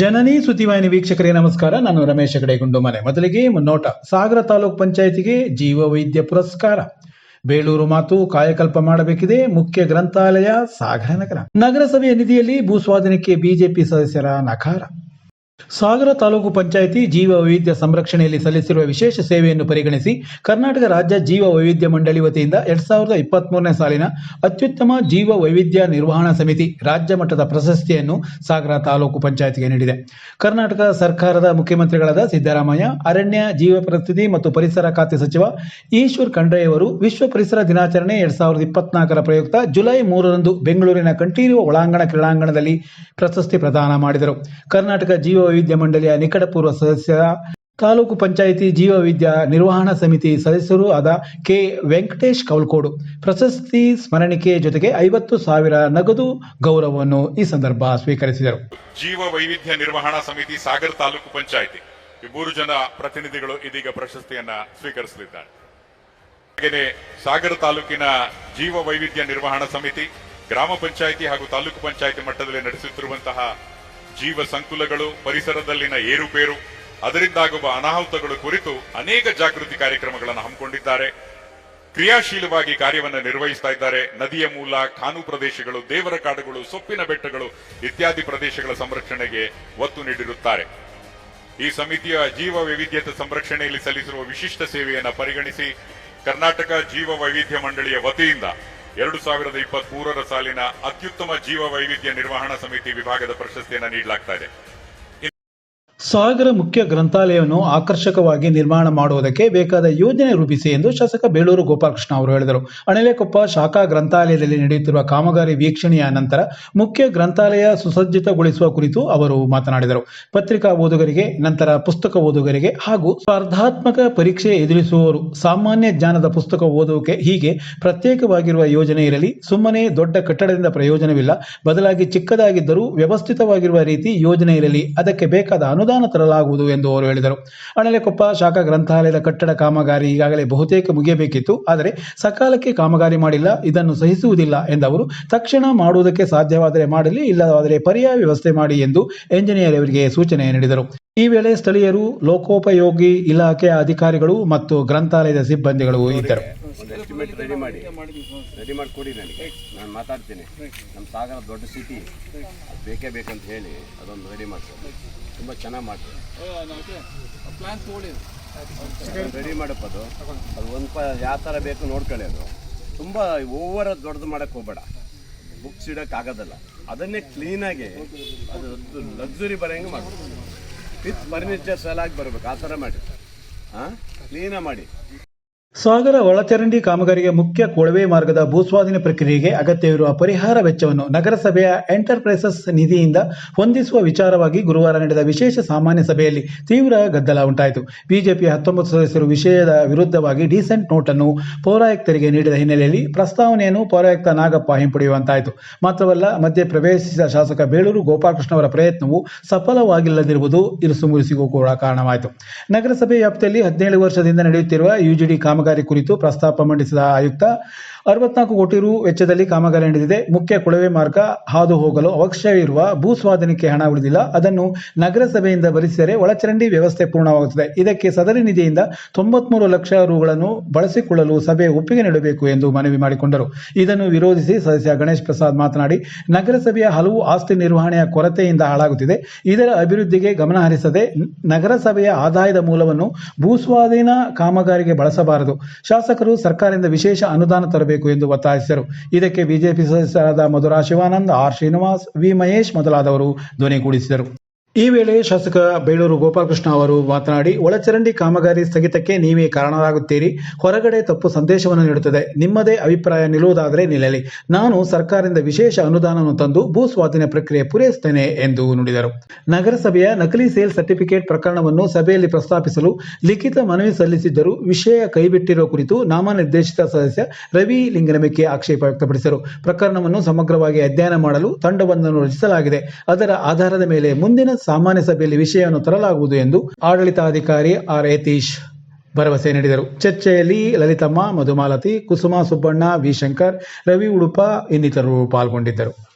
ಜನನಿ ಸುದ್ದಿವಾಹಿನಿ ವೀಕ್ಷಕರಿಗೆ ನಮಸ್ಕಾರ. ನಾನು ರಮೇಶ್ ಹೆಗಡೆ ಗುಂಡುಮನೆ ಮೊದಲಿಗೆ ಮುನ್ನೋಟ. ಸಾಗರ ತಾಲೂಕ್ ಪಂಚಾಯತಿಗೆ ಜೀವ ವೈದ್ಯ ಪುರಸ್ಕಾರ. ಬೇಳೂರು ಮಾತು ಕಾಯಕಲ್ಪ ಮಾಡಬೇಕಿದೆ. ಮುಖ್ಯ ಗ್ರಂಥಾಲಯ ಸಾಗರ ನಗರ. ನಗರಸಭೆಯ ನಿಧಿಯಲ್ಲಿ ಭೂಸ್ವಾಧೀನಕ್ಕೆ ಬಿಜೆಪಿ ಸದಸ್ಯರ ನಕಾರ. ಸಾಗರ ತಾಲೂಕು ಪಂಚಾಯಿತಿ ಜೀವ ವೈವಿಧ್ಯ ಸಂರಕ್ಷಣೆಯಲ್ಲಿ ಸಲ್ಲಿಸಿರುವ ವಿಶೇಷ ಸೇವೆಯನ್ನು ಪರಿಗಣಿಸಿ ಕರ್ನಾಟಕ ರಾಜ್ಯ ಜೀವ ವೈವಿಧ್ಯ ಮಂಡಳಿ ವತಿಯಿಂದ ಎರಡ್ ಸಾವಿರದ ಇಪ್ಪತ್ಮೂರನೇ ಸಾಲಿನ ಅತ್ಯುತ್ತಮ ಜೀವ ವೈವಿಧ್ಯ ನಿರ್ವಹಣಾ ಸಮಿತಿ ರಾಜ್ಯ ಮಟ್ಟದ ಪ್ರಶಸ್ತಿಯನ್ನು ಸಾಗರ ತಾಲೂಕು ಪಂಚಾಯಿತಿಗೆ ನೀಡಿದೆ. ಕರ್ನಾಟಕ ಸರ್ಕಾರದ ಮುಖ್ಯಮಂತ್ರಿಗಳಾದ ಸಿದ್ದರಾಮಯ್ಯ, ಅರಣ್ಯ, ಜೀವ ಪರಿಸ್ಥಿತಿ ಮತ್ತು ಪರಿಸರ ಖಾತೆ ಸಚಿವ ಈಶ್ವರ್ ಖಂಡ್ರೆ ಅವರು ವಿಶ್ವ ಪರಿಸರ ದಿನಾಚರಣೆ ಎರಡ್ ಸಾವಿರದ ಇಪ್ಪತ್ನಾಲ್ಕರ ಪ್ರಯುಕ್ತ ಜುಲೈ ಮೂರರಂದು ಬೆಂಗಳೂರಿನ ಕಂಠೀರುವ ಒಳಾಂಗಣ ಕ್ರೀಡಾಂಗಣದಲ್ಲಿ ಪ್ರಶಸ್ತಿ ಪ್ರದಾನ ಮಾಡಿದರು. ಕರ್ನಾಟಕ ಜೀವ ವೈವಿಧ್ಯ ಮಂಡಳಿಯ ನಿಕಟಪೂರ್ವ ಸದಸ್ಯ, ತಾಲೂಕು ಪಂಚಾಯಿತಿ ಜೀವ ವಿದ್ಯ ನಿರ್ವಹಣಾ ಸಮಿತಿ ಸದಸ್ಯರು ಆದ ಕೆ. ವೆಂಕಟೇಶ್ ಕೌಲ್ಕೋಡು ಪ್ರಶಸ್ತಿ ಸ್ಮರಣಿಕೆ ಜೊತೆಗೆ ಐವತ್ತು ಸಾವಿರ ನಗದು ಗೌರವವನ್ನು ಈ ಸಂದರ್ಭ ಸ್ವೀಕರಿಸಿದರು. ಜೀವ ವೈವಿಧ್ಯ ನಿರ್ವಹಣಾ ಸಮಿತಿ ಸಾಗರ್ ತಾಲೂಕು ಪಂಚಾಯಿತಿ. ಮೂರು ಜನ ಪ್ರತಿನಿಧಿಗಳು ಇದೀಗ ಪ್ರಶಸ್ತಿಯನ್ನ ಸ್ವೀಕರಿಸಲಿದ್ದಾರೆ. ಹಾಗೆಯೇ ಸಾಗರ ತಾಲೂಕಿನ ಜೀವ ವೈವಿಧ್ಯ ನಿರ್ವಹಣಾ ಸಮಿತಿ, ಗ್ರಾಮ ಪಂಚಾಯಿತಿ ಹಾಗೂ ತಾಲೂಕು ಪಂಚಾಯಿತಿ ಮಟ್ಟದಲ್ಲಿ ನಡೆಸುತ್ತಿರುವಂತಹ ಜೀವ ಸಂಕುಲಗಳು, ಪರಿಸರದಲ್ಲಿನ ಏರುಪೇರು, ಅದರಿಂದಾಗುವ ಅನಾಹುತಗಳು ಕುರಿತು ಅನೇಕ ಜಾಗೃತಿ ಕಾರ್ಯಕ್ರಮಗಳನ್ನು ಹಮ್ಮಿಕೊಂಡಿದ್ದಾರೆ. ಕ್ರಿಯಾಶೀಲವಾಗಿ ಕಾರ್ಯವನ್ನು ನಿರ್ವಹಿಸ್ತಾ ಇದ್ದಾರೆ. ನದಿಯ ಮೂಲ ಖಾನು ಪ್ರದೇಶಗಳು, ದೇವರ ಕಾಡುಗಳು, ಸೊಪ್ಪಿನ ಬೆಟ್ಟಗಳು ಇತ್ಯಾದಿ ಪ್ರದೇಶಗಳ ಸಂರಕ್ಷಣೆಗೆ ಒತ್ತು ನೀಡಿರುತ್ತಾರೆ. ಈ ಸಮಿತಿಯ ಜೀವ ವೈವಿಧ್ಯತೆ ಸಂರಕ್ಷಣೆಯಲ್ಲಿ ಸಲ್ಲಿಸಿರುವ ವಿಶಿಷ್ಟ ಸೇವೆಯನ್ನು ಪರಿಗಣಿಸಿ ಕರ್ನಾಟಕ ಜೀವ ವೈವಿಧ್ಯ ಮಂಡಳಿಯ ವತಿಯಿಂದ ಎರಡು ಸಾವಿರದ ಇಪ್ಪತ್ತ್ ಮೂರರ ಸಾಲಿನ ಅತ್ಯುತ್ತಮ ಜೀವ ವೈವಿಧ್ಯ ನಿರ್ವಹಣಾ ಸಮಿತಿ ವಿಭಾಗದ ಪ್ರಶಸ್ತಿಯನ್ನು ನೀಡಲಾಗ್ತಾ ಇದೆ. ಸಾಗರ ಮುಖ್ಯ ಗ್ರಂಥಾಲಯವನ್ನು ಆಕರ್ಷಕವಾಗಿ ನಿರ್ಮಾಣ ಮಾಡುವುದಕ್ಕೆ ಬೇಕಾದ ಯೋಜನೆ ರೂಪಿಸಿ ಎಂದು ಶಾಸಕ ಬೇಳೂರು ಗೋಪಾಲಕೃಷ್ಣ ಅವರು ಹೇಳಿದರು. ಅಣಲೆಕೊಪ್ಪ ಶಾಖಾ ಗ್ರಂಥಾಲಯದಲ್ಲಿ ನಡೆಯುತ್ತಿರುವ ಕಾಮಗಾರಿ ವೀಕ್ಷಣೆಯ ನಂತರ ಮುಖ್ಯ ಗ್ರಂಥಾಲಯ ಸುಸಜ್ಜಿತಗೊಳಿಸುವ ಕುರಿತು ಅವರು ಮಾತನಾಡಿದರು. ಪತ್ರಿಕಾ ಓದುಗರಿಗೆ, ನಂತರ ಪುಸ್ತಕ ಓದುಗರಿಗೆ ಹಾಗೂ ಸ್ಪರ್ಧಾತ್ಮಕ ಪರೀಕ್ಷೆ ಎದುರಿಸುವವರು ಸಾಮಾನ್ಯ ಜ್ಞಾನದ ಪುಸ್ತಕ ಓದುವಿಕೆ ಹೀಗೆ ಪ್ರತ್ಯೇಕವಾಗಿರುವ ಯೋಜನೆ ಇರಲಿ, ಸುಮ್ಮನೆ ದೊಡ್ಡ ಕಟ್ಟಡದಿಂದ ಪ್ರಯೋಜನವಿಲ್ಲ, ಬದಲಾಗಿ ಚಿಕ್ಕದಾಗಿದ್ದರೂ ವ್ಯವಸ್ಥಿತವಾಗಿರುವ ರೀತಿ ಯೋಜನೆ ಇರಲಿ, ಅದಕ್ಕೆ ಬೇಕಾದ ಅನುದಾನ ತರಲಾಗುವುದು ಎಂದು ಅವರು ಹೇಳಿದರು. ಅಣಲೆಕೊಪ್ಪ ಶಾಖಾ ಗ್ರಂಥಾಲಯದ ಕಟ್ಟಡ ಕಾಮಗಾರಿ ಈಗಾಗಲೇ ಬಹುತೇಕ ಮುಗಿಯಬೇಕಿತ್ತು. ಆದರೆ ಸಕಾಲಕ್ಕೆ ಕಾಮಗಾರಿ ಮಾಡಿಲ್ಲ, ಇದನ್ನು ಸಹಿಸುವುದಿಲ್ಲ ಎಂದವರು, ತಕ್ಷಣ ಮಾಡುವುದಕ್ಕೆ ಸಾಧ್ಯವಾದರೆ ಮಾಡಲಿ, ಇಲ್ಲವಾದರೆ ಪರ್ಯಾಯ ವ್ಯವಸ್ಥೆ ಮಾಡಿ ಎಂದು ಎಂಜಿನಿಯರ್ ಅವರಿಗೆ ಸೂಚನೆ ನೀಡಿದರು. ಈ ವೇಳೆ ಸ್ಥಳೀಯರು, ಲೋಕೋಪಯೋಗಿ ಇಲಾಖೆಯ ಅಧಿಕಾರಿಗಳು ಮತ್ತು ಗ್ರಂಥಾಲಯದ ಸಿಬ್ಬಂದಿಗಳು ಇದ್ದರು. ರೆಡಿ ಮಾಡಿ. ರೆಡಿ ಮಾಡಿ ಕೊಡಿ ನನಗೆ. ನಾನು ಮಾತಾಡ್ತೀನಿ. ನಮ್ಮ ಸಾಗರ ದೊಡ್ಡ ಸಿಟಿ ಬೇಕೇ ಬೇಕಂತ ಹೇಳಿ ಅದೊಂದು ರೆಡಿ ಮಾಡ್ತೀನಿ ತುಂಬ ಚೆನ್ನಾಗಿ ಮಾಡ್ತೀವಿ ರೆಡಿ ಮಾಡಪ್ಪ ಅದು. ಅದು ಒಂದು ಪ ಯಾವ ಥರ ಬೇಕು ನೋಡ್ಕೊಳ್ಳಿ ಅದು. ತುಂಬ ಓವರ್ ದೊಡ್ಡದು ಮಾಡೋಕ್ಕೆ ಹೋಗಬೇಡ. ಬುಕ್ಸ್ ಇಡೋಕೆ ಆಗೋದಲ್ಲ. ಅದನ್ನೇ ಕ್ಲೀನಾಗಿ ಅದು ಲಕ್ಸುರಿ ಬರೋಂಗೆ ಮಾಡಬೇಕು. ವಿತ್ ಫರ್ನಿಚರ್ಸ್ ಎಲ್ಲ ಆಗಿ ಬರಬೇಕು. ಆ ಥರ ಮಾಡಿ. ಹಾಂ ಕ್ಲೀನಾಗಿ ಮಾಡಿ. ಸಾಗರ ಒಳಚರಂಡಿ ಕಾಮಗಾರಿಗೆ ಮುಖ್ಯ ಕೊಳವೆ ಮಾರ್ಗದ ಭೂಸ್ವಾಧೀನ ಪ್ರಕ್ರಿಯೆಗೆ ಅಗತ್ಯವಿರುವ ಪರಿಹಾರ ವೆಚ್ಚವನ್ನು ನಗರಸಭೆಯ ಎಂಟರ್ಪ್ರೈಸಸ್ ನಿಧಿಯಿಂದ ಹೊಂದಿಸುವ ವಿಚಾರವಾಗಿ ಗುರುವಾರ ನಡೆದ ವಿಶೇಷ ಸಾಮಾನ್ಯ ಸಭೆಯಲ್ಲಿ ತೀವ್ರ ಗದ್ದಲ ಉಂಟಾಯಿತು. ಬಿಜೆಪಿಯ ಹತ್ತೊಂಬತ್ತು ಸದಸ್ಯರು ವಿಷಯದ ವಿರುದ್ಧವಾಗಿ ಡೀಸೆಂಟ್ ನೋಟನ್ನು ಪೌರಾಯುಕ್ತರಿಗೆ ನೀಡಿದ ಹಿನ್ನೆಲೆಯಲ್ಲಿ ಪ್ರಸ್ತಾವನೆಯನ್ನು ಪೌರಾಯುಕ್ತ ನಾಗಪ್ಪ ಹಿಂಪಡೆಯುವಂತಾಯಿತು. ಮಾತ್ರವಲ್ಲ ಮಧ್ಯೆ ಪ್ರವೇಶಿಸಿದ ಶಾಸಕ ಬೇಳೂರು ಗೋಪಾಲಕೃಷ್ಣ ಅವರ ಪ್ರಯತ್ನವು ಸಫಲವಾಗಿಲ್ಲದಿರುವುದು ಇರುಸುಮುರುಸಿಗೂ ಕೂಡ ಕಾರಣವಾಯಿತು. ನಗರಸಭೆ ವ್ಯಾಪ್ತಿಯಲ್ಲಿ ಹದಿನೇಳು ವರ್ಷದಿಂದ ನಡೆಯುತ್ತಿರುವ ಯುಜಿಡಿ ಕಾಮಗಾರಿ ಕುರಿತು ಪ್ರಸ್ತಾಪ ಮಂಡಿಸಿದ ಆಯುಕ್ತ ಅರವತ್ನಾಲ್ಕು ಕೋಟಿ ರು ವೆಚ್ಚದಲ್ಲಿ ಕಾಮಗಾರಿ ನಡೆದಿದೆ. ಮುಖ್ಯ ಕೊಳವೆ ಮಾರ್ಗ ಹಾದು ಹೋಗಲು ಅವಶ್ಯವಿರುವ ಭೂ ಸ್ವಾಧೀನಕ್ಕೆ ಹಣ ಉಳಿದಿಲ್ಲ. ಅದನ್ನು ನಗರಸಭೆಯಿಂದ ಭರಿಸಿದರೆ ಒಳಚರಂಡಿ ವ್ಯವಸ್ಥೆ ಪೂರ್ಣವಾಗುತ್ತದೆ. ಇದಕ್ಕೆ ಸದರಿ ನಿಧಿಯಿಂದ ತೊಂಬತ್ಮೂರು ಲಕ್ಷ ರುಗಳನ್ನು ಬಳಸಿಕೊಳ್ಳಲು ಸಭೆ ಒಪ್ಪಿಗೆ ನೀಡಬೇಕು ಎಂದು ಮನವಿ ಮಾಡಿಕೊಂಡರು. ಇದನ್ನು ವಿರೋಧಿಸಿ ಸದಸ್ಯ ಗಣೇಶ್ ಪ್ರಸಾದ್ ಮಾತನಾಡಿ, ನಗರಸಭೆಯ ಹಲವು ಆಸ್ತಿ ನಿರ್ವಹಣೆಯ ಕೊರತೆಯಿಂದ ಹಾಳಾಗುತ್ತಿದೆ. ಇದರ ಅಭಿವೃದ್ಧಿಗೆ ಗಮನ ಹರಿಸದೆ ನಗರಸಭೆಯ ಆದಾಯದ ಮೂಲವನ್ನು ಭೂಸ್ವಾಧೀನ ಕಾಮಗಾರಿಗೆ ಬಳಸಬಾರದು. ಶಾಸಕರು ಸರ್ಕಾರದಿಂದ ವಿಶೇಷ ಅನುದಾನ ತರಬೇಕು. ಎಂದು ಒತ್ತಾಯಿಸಿದರು. ಇದಕ್ಕೆ ಬಿಜೆಪಿ ಸದಸ್ಯರಾದ ಮಧುರಾ ಶಿವಾನಂದ್ ಆರ್ ಶ್ರೀನಿವಾಸ್ ವಿ ಮಹೇಶ್ ಮೊದಲಾದವರು ಧ್ವನಿಗೂಡಿಸಿದರು ಈ ವೇಳೆ ಶಾಸಕ ಬೇಳೂರು ಗೋಪಾಲಕೃಷ್ಣ ಅವರು ಮಾತನಾಡಿ, ಒಳಚರಂಡಿ ಕಾಮಗಾರಿ ಸ್ಥಗಿತಕ್ಕೆ ನೀವೇ ಕಾರಣರಾಗುತ್ತೀರಿ. ಹೊರಗಡೆ ತಪ್ಪು ಸಂದೇಶವನ್ನು ನೀಡುತ್ತದೆ. ನಿಮ್ಮದೇ ಅಭಿಪ್ರಾಯ ನಿಲ್ಲುವುದಾದರೆ ನಿಲ್ಲಲಿ. ನಾನು ಸರ್ಕಾರದಿಂದ ವಿಶೇಷ ಅನುದಾನವನ್ನು ತಂದು ಭೂ ಸ್ವಾಧೀನ ಪ್ರಕ್ರಿಯೆ ಪೂರೈಸುತ್ತೇನೆ ಎಂದು ನುಡಿದರು. ನಗರಸಭೆಯ ನಕಲಿ ಸೇಲ್ ಸರ್ಟಿಫಿಕೇಟ್ ಪ್ರಕರಣವನ್ನು ಸಭೆಯಲ್ಲಿ ಪ್ರಸ್ತಾಪಿಸಲು ಲಿಖಿತ ಮನವಿ ಸಲ್ಲಿಸಿದ್ದರೂ ವಿಷಯ ಕೈಬಿಟ್ಟಿರುವ ಕುರಿತು ನಾಮನಿರ್ದೇಶಿತ ಸದಸ್ಯ ರವಿ ಲಿಂಗನಮಿಕೆ ಆಕ್ಷೇಪ ವ್ಯಕ್ತಪಡಿಸಿದರು. ಪ್ರಕರಣವನ್ನು ಸಮಗ್ರವಾಗಿ ಅಧ್ಯಯನ ಮಾಡಲು ತಂಡವೊಂದನ್ನು ರಚಿಸಲಾಗಿದೆ. ಅದರ ಆಧಾರದ ಮೇಲೆ ಮುಂದಿನ ಸಾಮಾನ್ಯ ಸಭೆಯಲ್ಲಿ ವಿಷಯವನ್ನು ತರಲಾಗುವುದು ಎಂದು ಆಡಳಿತಾಧಿಕಾರಿ ಆರ್ ಯತೀಶ್ ಭರವಸೆ ನೀಡಿದರು. ಚರ್ಚೆಯಲ್ಲಿ ಲಲಿತಮ್ಮ, ಮಧುಮಾಲತಿ, ಕುಸುಮ, ಸುಬ್ಬಣ್ಣ ವಿ ಶಂಕರ್ ರವಿ ಉಡುಪ ಇನ್ನಿತರರು ಪಾಲ್ಗೊಂಡಿದ್ದರು.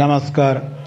नमस्कार।